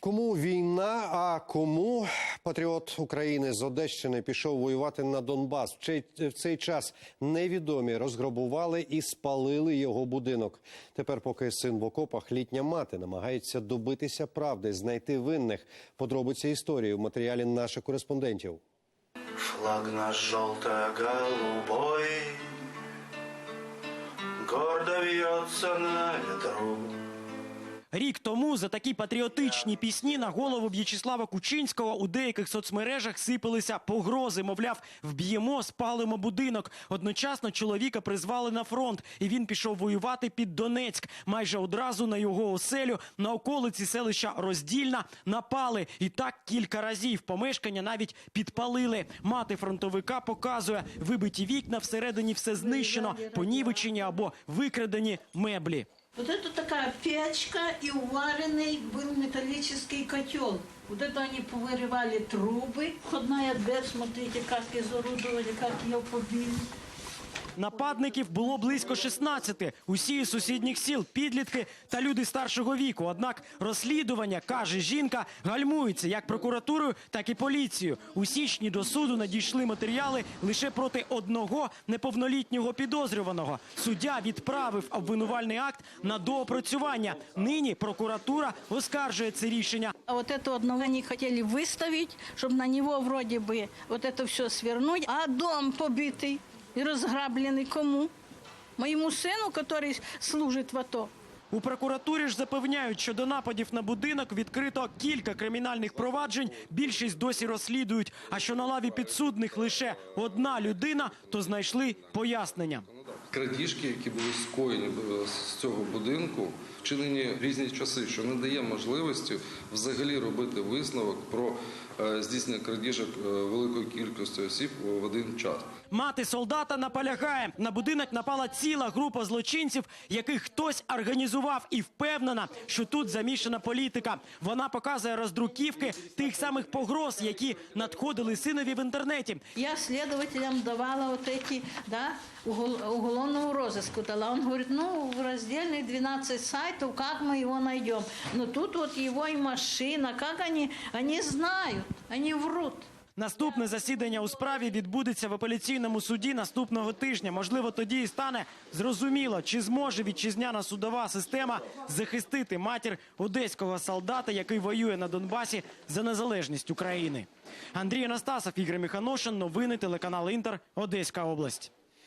Кому війна, а кому патріот України з Одещини пішов воювати на Донбас? В цей, час невідомі розграбували і спалили його будинок. Тепер, поки син в окопах, літня мати намагається добитися правди, знайти винних. Подробиці історії в матеріалі наших кореспондентів. Флаг наш желто-голубой Гордо вьется на ветру Рік тому за такі патріотичні пісні на голову В'ячеслава Кучинського у деяких соцмережах сипалися погрози. Мовляв, вб'ємо, спалимо будинок. Одночасно чоловіка призвали на фронт, і він пішов воювати під Донецьк. Майже одразу на його оселю на околиці селища Роздільна напали. І так кілька разів помешкання навіть підпалили. Мати фронтовика показує вибиті вікна, всередині все знищено, понівечені або викрадені меблі. Вот это такая печка и уваренный был металлический котел. Вот это они повырывали трубы. Входная дверь, смотрите, как изуродовали, как ее побили. Нападників було близько 16. Усі із сусідніх сіл, підлітки та люди старшого віку. Однак розслідування, каже жінка, гальмується як прокуратурою, так і поліцією. У січні до суду надійшли матеріали лише проти одного неповнолітнього підозрюваного. Суддя відправив обвинувальний акт на доопрацювання. Нині прокуратура оскаржує це рішення. А вот это одного не хотели выставить, чтобы на него вроде бы вот это все свернуть. А дом побитый и разграбленный кому? Моему сыну, который служит в АТО. У прокуратурі ж запевняють, що до нападів на будинок відкрито кілька кримінальних проваджень. Більшість досі розслідують. А що на лаві підсудних лише одна людина, то знайшли пояснення. Крадіжки, які були скоєні е, з цього будинку, вчинені в різні часи, що не дає можливості взагалі робити висновок про е, здійснення крадіжок е, великої кількості осіб в один час. Мати солдата наполягає. На будинок напала ціла група злочинців, яких хтось організував, і впевнена, що тут замішана політика. Вона показує роздруківки тих самих погроз, які надходили синові в інтернеті. Я следователям давала эти, да, угол- уголовного розыску дала. Он говорит, ну, в раздельных 12 сайтов, как мы его найдем? Но тут вот его и машина, как они, они знают, они врут. Наступне засідання у справі відбудеться в апеляційному суді наступного тижня. Можливо, тоді і стане зрозуміло, чи зможе вітчизняна судова система захистити матір одеського солдата, який воює на Донбасі за незалежність України. Андрій Анастасов, Ігор Міханошин. Новини телеканал Інтер. Одеська область.